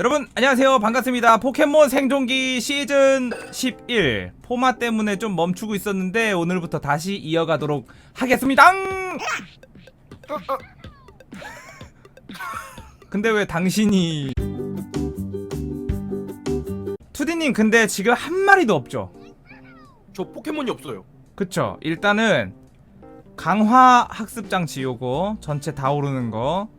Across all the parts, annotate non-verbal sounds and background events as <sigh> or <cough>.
여러분 안녕하세요. 반갑습니다. 포켓몬 생존기 시즌 11 포마 때문에 좀 멈추고 있었는데 오늘부터 다시 이어가도록 하겠습니다. 근데 왜 당신이 투디님 근데 지금 한 마리도 없죠? 저 포켓몬이 없어요. 그쵸. 일단은 강화 학습장 지우고 전체 다 오르는 거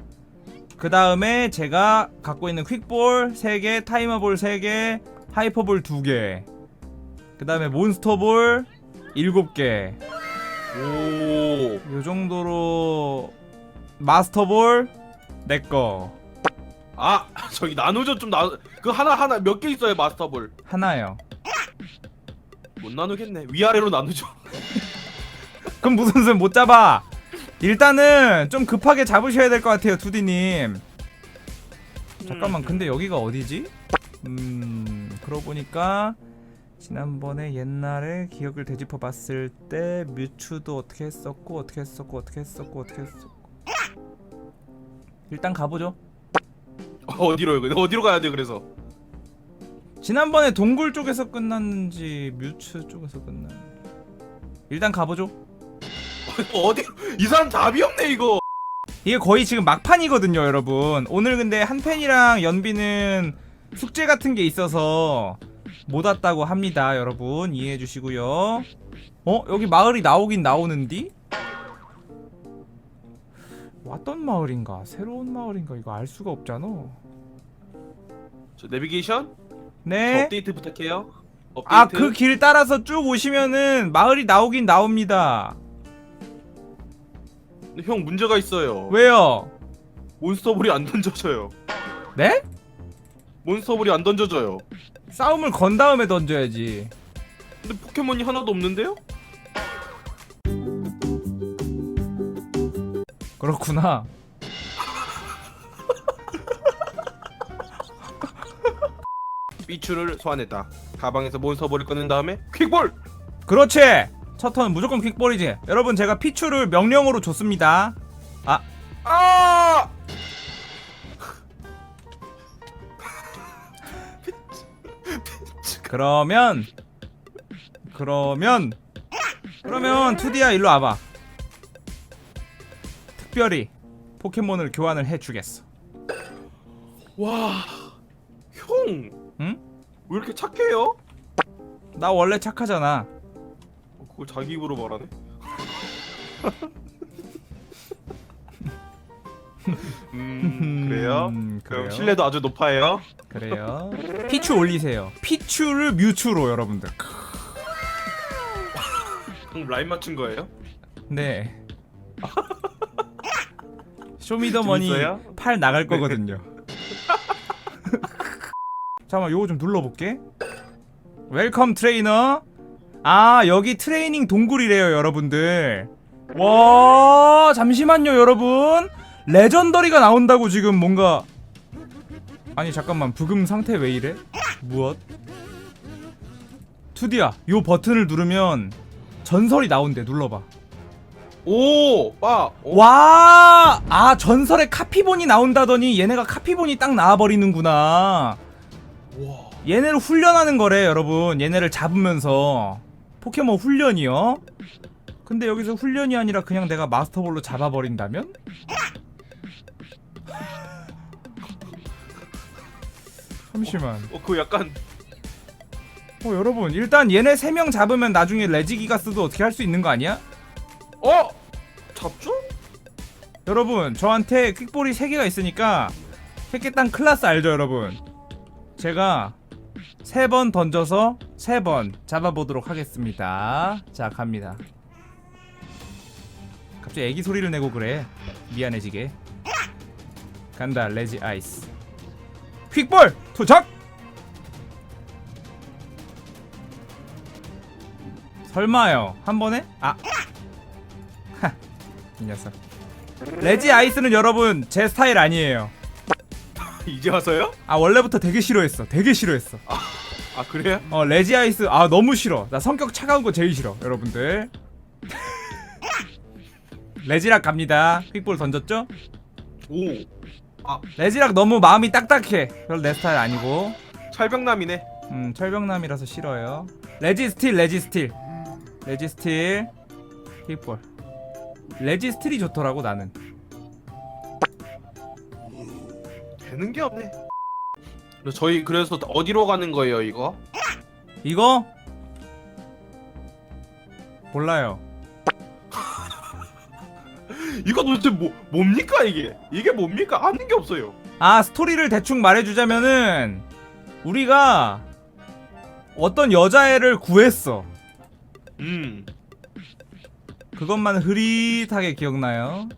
그 다음에 제가 갖고 있는 퀵볼 3개 타이머볼 3개 하이퍼볼 2개 그 다음에 몬스터볼 7개 오. 요 정도로 마스터볼 4거 아 <laughs> 저기 나누죠 좀 나. 그 하나 하나 몇 개 있어요 마스터볼. 하나요 못 나누겠네. 위아래로 나누죠. <laughs> 그럼 무슨 소리 못 잡아 일단은 좀 급하게 잡으셔야 될 것 같아요 투디님 잠깐만 근데 여기가 어디지? 음 그러고 보니까 지난번에 옛날에 기억을 되짚어 봤을 때 뮤츠도 어떻게 했었고 어떻게 했었고 어떻게 했었고 어떻게 했었고 일단 가보죠 어디로요? 근데 어디로 가야 돼 그래서? 지난번에 동굴 쪽에서 끝났는지 뮤츠 쪽에서 끝났는지 일단 가보죠 <laughs> 어디? 이 사람 답이 없네 이거. 이게 거의 지금 막판이거든요, 여러분. 오늘 근데 한팬이랑 연비는 숙제 같은 게 있어서 못 왔다고 합니다, 여러분. 이해해 주시고요. 어? 여기 마을이 나오긴 나오는디? 왔던 마을인가? 새로운 마을인가? 이거 알 수가 없잖아. 저 내비게이션? 저 네. 업데이트 부탁해요. 업데이트. 아, 그 길 따라서 쭉 오시면은 마을이 나오긴 나옵니다. 근데 형 문제가 있어요. 왜요? 몬스터볼이 안 던져져요. 네? 몬스터볼이 안 던져져요. 싸움을 건 다음에 던져야지. 근데 포켓몬이 하나도 없는데요? 그렇구나. 비추를 소환했다. 가방에서 몬스터볼을 꺼낸 다음에 퀵볼. 그렇지. 첫 턴은 무조건 퀵볼이지. 여러분 제가 피추를 명령으로 줬습니다. 아 아! 그러면 그러면 그러면 투디야 일로 와봐. 특별히 포켓몬을 교환을 해주겠어. 와. 형. 응? 왜 이렇게 착해요? 나 원래 착하잖아. 어, 그걸 자기 입으로 말하네. <laughs> 음 그래요? 음, 그럼 그래요? 신뢰도 아주 높아요. 그래요. <laughs> 피추 올리세요. 피추를 뮤추로 여러분들. 그럼 라인 맞춘 거예요? 네. 쇼미더머니 재밌어요? 팔 나갈 거거든요. <laughs> 잠깐만 요거 좀 눌러볼게. 웰컴 트레이너. 아 여기 트레이닝 동굴이래요 여러분들. 와 잠시만요 여러분. 레전더리가 나온다고 지금 뭔가 아니 잠깐만 부금 상태 왜 이래? 무엇? 투디야 요 버튼을 누르면 전설이 나온대 눌러봐. 오, 빠. 오, 와, 아 전설의 카피본이 나온다더니 얘네가 카피본이 딱 나와버리는구나. 와. 얘네를 훈련하는 거래, 여러분. 얘네를 잡으면서 포켓몬 훈련이요. 근데 여기서 훈련이 아니라 그냥 내가 마스터볼로 잡아버린다면? <laughs> 잠시만. 어, 그거 약간 어, 여러분, 일단 얘네 3명 잡으면 나중에 레지기가스도 어떻게 할 수 있는 거 아니야? 어? 잡죠? 여러분 저한테 퀵볼이 3개가 있으니까 새끼땅 클라스 알죠 여러분 제가 3번 던져서 3번 잡아보도록 하겠습니다. 자 갑니다. 갑자기 애기 소리를 내고 그래. 미안해지게. 간다 레지 아이스. 퀵볼 도착 설마요? 한 번에? 아. 이 녀석. 레지 아이스는 여러분 제 스타일 아니에요. <laughs> 이제 와서요? 아 원래부터 되게 싫어했어. 되게 싫어했어. 아, 그래요? 어 레지 아이스 아 너무 싫어. 나 성격 차가운 거 제일 싫어. 여러분들. <laughs> 레지락 갑니다. 퀵볼 던졌죠? 오. 아. 레지락 너무 마음이 딱딱해. 별로 내 스타일 아니고. 철벽남이네. 음 철벽남이라서 싫어요. 레지 스틸 레지 스틸. 레지 스틸. 킥볼. 레지 스틸이 좋더라고 나는. 되는 게 없네. 그래서 저희 그래서 어디로 가는 거예요 이거? 이거 몰라요. <laughs> 이거 도대체 뭐 뭡니까 이게? 이게 뭡니까? 아는 게 없어요. 아 스토리를 대충 말해주자면은 우리가 어떤 여자애를 구했어. 음. 그것만 흐릿하게 기억나요.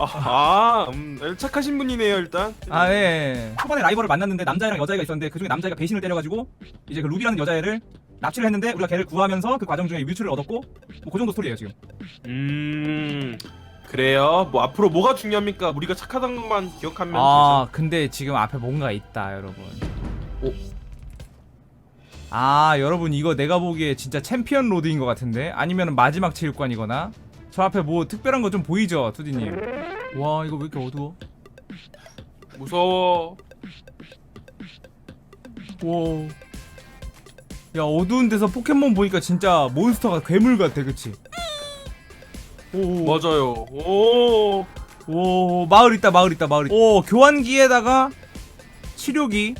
아, 아 음, 착하신 분이네요 일단. 아 예. 초반에 라이벌을 만났는데 남자애랑 여자애가 있었는데 그 중에 남자애가 배신을 때려가지고 이제 그 루비라는 여자애를 납치를 했는데 우리가 걔를 구하면서 그 과정 중에 뮤츠를 얻었고 뭐그 정도 스토리예요 지금. 음. 그래요. 뭐 앞으로 뭐가 중요합니까? 우리가 착하다는 것만 기억하면 아 근데 지금 앞에 뭔가 있다 여러분. 오. 아 여러분 이거 내가 보기에 진짜 챔피언 로드인 것 같은데 아니면 마지막 체육관이거나 저 앞에 뭐 특별한 거 좀 보이죠 투디님? 와 이거 왜 이렇게 어두워? 무서워. 와. 야 어두운 데서 포켓몬 보니까 진짜 몬스터가 괴물 같아 그치? 오, 맞아요. 오. 오 마을 있다 마을 있다 마을 있다 오 교환기에다가 치료기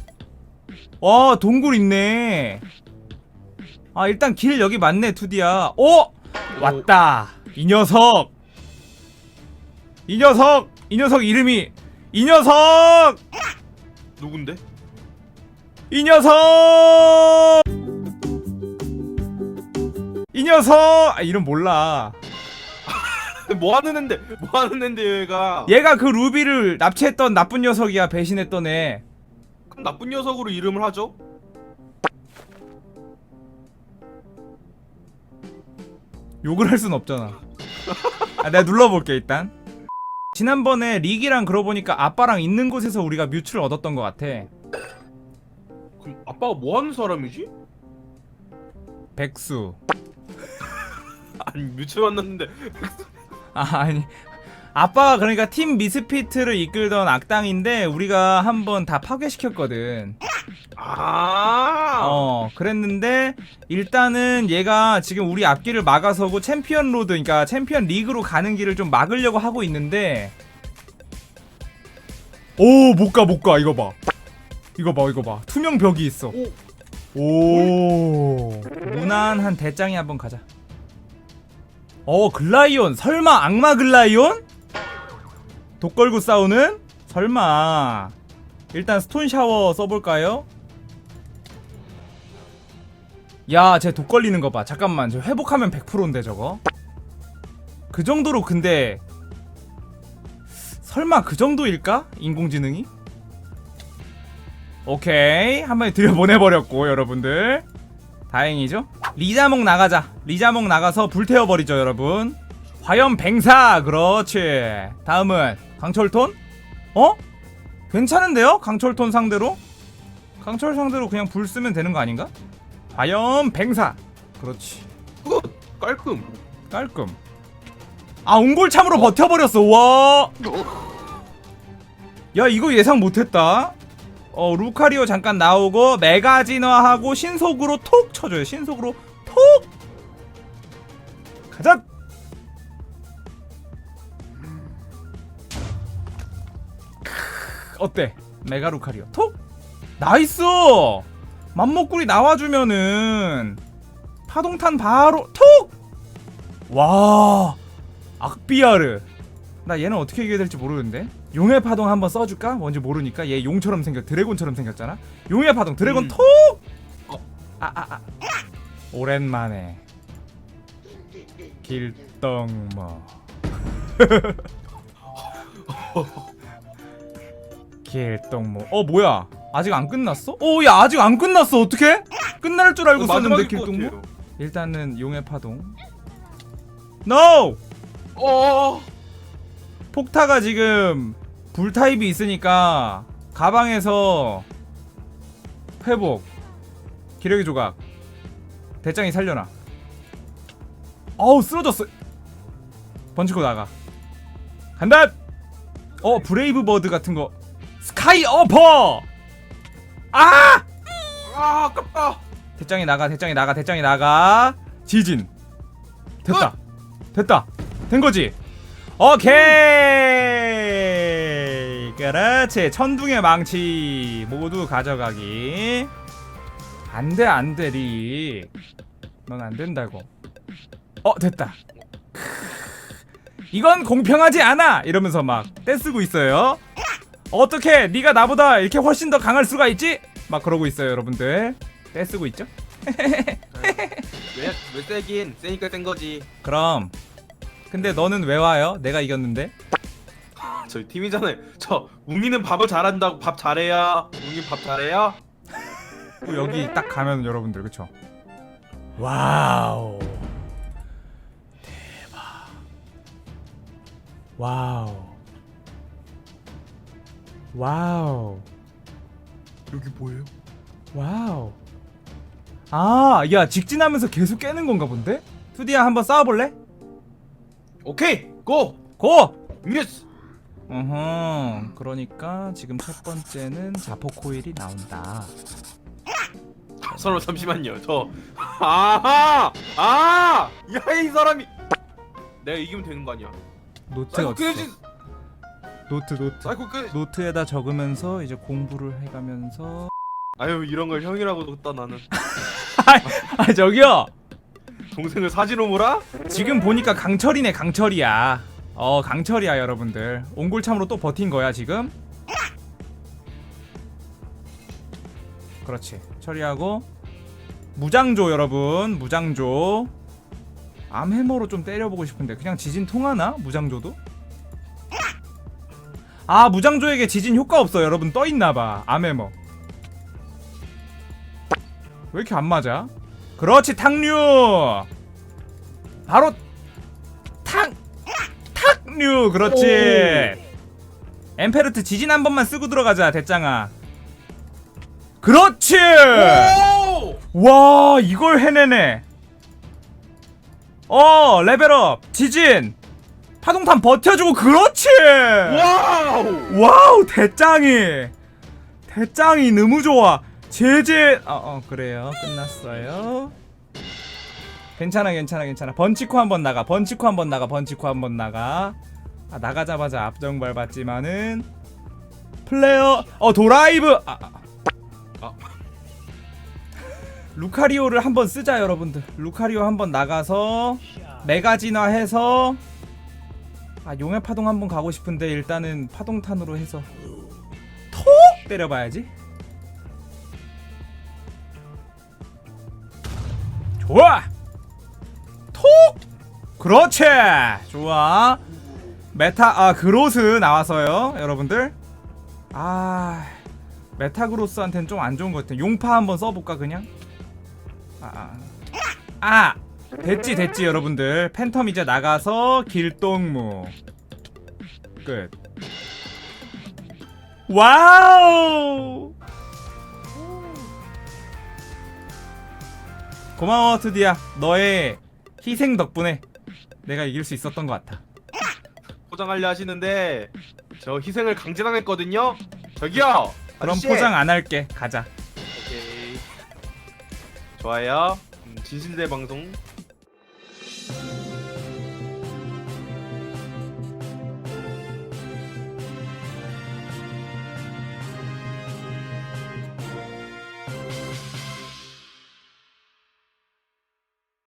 와 동굴 있네. 아 일단 길 여기 맞네 투디야. 오 왔다. 이 녀석. 이 녀석. 이 녀석 이름이 이 녀석! 누군데? 이 녀석! 이 녀석! 아, 이름 몰라. <laughs> 뭐 하는 앤데? 뭐 하는 앤데 얘가? 얘가 그 루비를 납치했던 나쁜 녀석이야 배신했던 애 나쁜 녀석으로 이름을 하죠? 욕을 할 순 없잖아. 아, 내가 눌러볼게 일단. 지난번에 릭이랑 그러고 보니까 아빠랑 있는 곳에서 우리가 뮤츠를 얻었던 것 같아. 그럼 아빠가 뭐 하는 사람이지? 백수. 아니 뮤츠 만났는데 아 아니. 아빠가 그러니까 팀 미스피트를 이끌던 악당인데 우리가 한번 다 파괴시켰거든. 아. 어 그랬는데 일단은 얘가 지금 우리 앞길을 막아서고 챔피언 로드 그러니까 챔피언 리그로 가는 길을 좀 막으려고 하고 있는데 오 못 가 못 가 이거 봐 이거 봐 이거 봐 투명 벽이 있어 오. 오 무난한 대장이 한번 가자 어 글라이온 설마 악마 글라이온? 독 걸고 싸우는? 설마 일단 스톤 샤워 써볼까요? 야, 쟤 독 걸리는 거 봐. 잠깐만, 저 회복하면 100%인데 저거. 그 정도로 근데 설마 그 정도일까? 인공지능이? 오케이, 한 번에 들여보내버렸고 여러분들. 다행이죠? 리자몽 나가자. 리자몽 나가서 불태워버리죠, 여러분. 화염 뱅사, 그렇지. 다음은 강철톤? 어? 괜찮은데요? 강철톤 상대로? 강철 상대로 그냥 불 쓰면 되는 거 아닌가? 화염 뱅사 그렇지 끝. 깔끔. 깔끔 아 옹골참으로 버텨버렸어 와. 야 이거 예상 못했다 어 루카리오 잠깐 나오고 메가진화하고 신속으로 톡 쳐줘요 신속으로 어때? 메가 루카리오. 톡! 나이스! 맘먹구리 나와주면은 파동탄 바로 톡! 와! 악비아르. 나 얘는 어떻게 이겨야 될지 모르는데. 용의 파동 한번 써줄까? 뭔지 모르니까 얘 용처럼 생겼 드래곤처럼 생겼잖아. 용의 파동 드래곤 음. 톡! 어. 아 아아. 아, 오랜만에. 길덩머 <laughs> <laughs> 길덩머 어 뭐야 아직 안 끝났어? 어야 아직 안 끝났어 어떻게? 끝날 줄 알고 썼는데 마지막일 것 길동무? 같아요. 일단은 용의 파동 NO! 어. 폭타가 지금 불 타입이 있으니까 가방에서 회복 기력의 조각 대장이 살려놔 어우 쓰러졌어 번지고 나가 간다 어 브레이브 버드 같은 거 스카이 어퍼! 아! 아 아깝다. 대장이 나가 대장이 나가 대장이 나가. 지진. 됐다. 됐다. 된 거지? 오케이! 그렇지. 천둥의 망치. 모두 가져가기. 안돼 안돼 리넌 안 된다고. 어 됐다. 크, 이건 공평하지 않아! 이러면서 막 떼쓰고 있어요 어떻게 네가 나보다 이렇게 훨씬 더 강할 수가 있지? 막 그러고 있어요 여러분들. 떼쓰고 있죠? 왜 왜 세긴 세니까 센 거지. 그럼. 근데 너는 왜 와요? 내가 이겼는데? 저희 팀이잖아요. 저 웅이는 밥을 잘한다고 밥 잘해야? 웅이 밥 잘해야? 또 여기 딱 가면 여러분들 그쵸? 와우. 대박. 와우 와우 여기 뭐예요? 와우 아 야 직진하면서 계속 깨는 건가 본데? 투디야 한번 싸워볼래? 오케이 고! 고! 예스! 어허 그러니까 지금 첫 번째는 자포 코일이 나온다 서로 잠시만요 저 아하! 아! 야 이 사람이 내가 이기면 되는 거 아니야 노트 어딨어? 끄지 노트 노트. 사이코 끄 노트에다 적으면서 이제 공부를 해가면서. 아유 이런 걸 형이라고 뒀다 나는. <laughs> 아 저기요! 동생을 사지로 몰아? 지금 보니까 강철이네 강철이야. 어 강철이야 여러분들. 옹골참으로 또 버틴 거야 지금? 그렇지. 처리하고. 무장조 여러분. 무장조. 암해머로 좀 때려보고 싶은데. 그냥 지진 통하나? 무장조도 아 무장조에게 지진 효과 없어. 여러분 떠있나봐. 암해머 왜 이렇게 안 맞아? 그렇지 탕류! 바로 탕 탁류! 그렇지. 엠페르트 지진 한 번만 쓰고 들어가자 대짱아. 그렇지! 오! 와 이걸 해내네. 어 레벨업. 지진 파동탄 버텨주고 그렇지! 와우! 와우 대짱이! 대짱이 너무 좋아. 제제 어, 어 그래요. 끝났어요. 괜찮아 괜찮아 괜찮아. 번치코 한번 나가 번치코 한번 나가 번치코 한번 나가. 아 나가자마자 앞정 밟았지만은. 플레이어 어 도라이브! 아, 아. 아. 루카리오를 한번 쓰자 여러분들. 루카리오 한번 나가서 메가 진화해서 아 용의 파동 한번 가고 싶은데 일단은 파동탄으로 해서 톡 때려봐야지. 좋아! 톡! 그렇지! 좋아. 메타 아 그로스 나와서요 여러분들. 아 메타그로스한테는 좀 안 좋은 것 같아. 용파 한번 써볼까 그냥? 아, 아. 아 됐지 됐지 여러분들. 팬텀 이제 나가서 길동무. 끝. 와우! 고마워 투디야 너의 희생 덕분에 내가 이길 수 있었던 것 같아. 포장하려 하시는데 저 희생을 강제당했거든요? 저기요! 그럼 아저씨! 포장 안 할게. 가자. 오케이. 좋아요. 음, 진실대 방송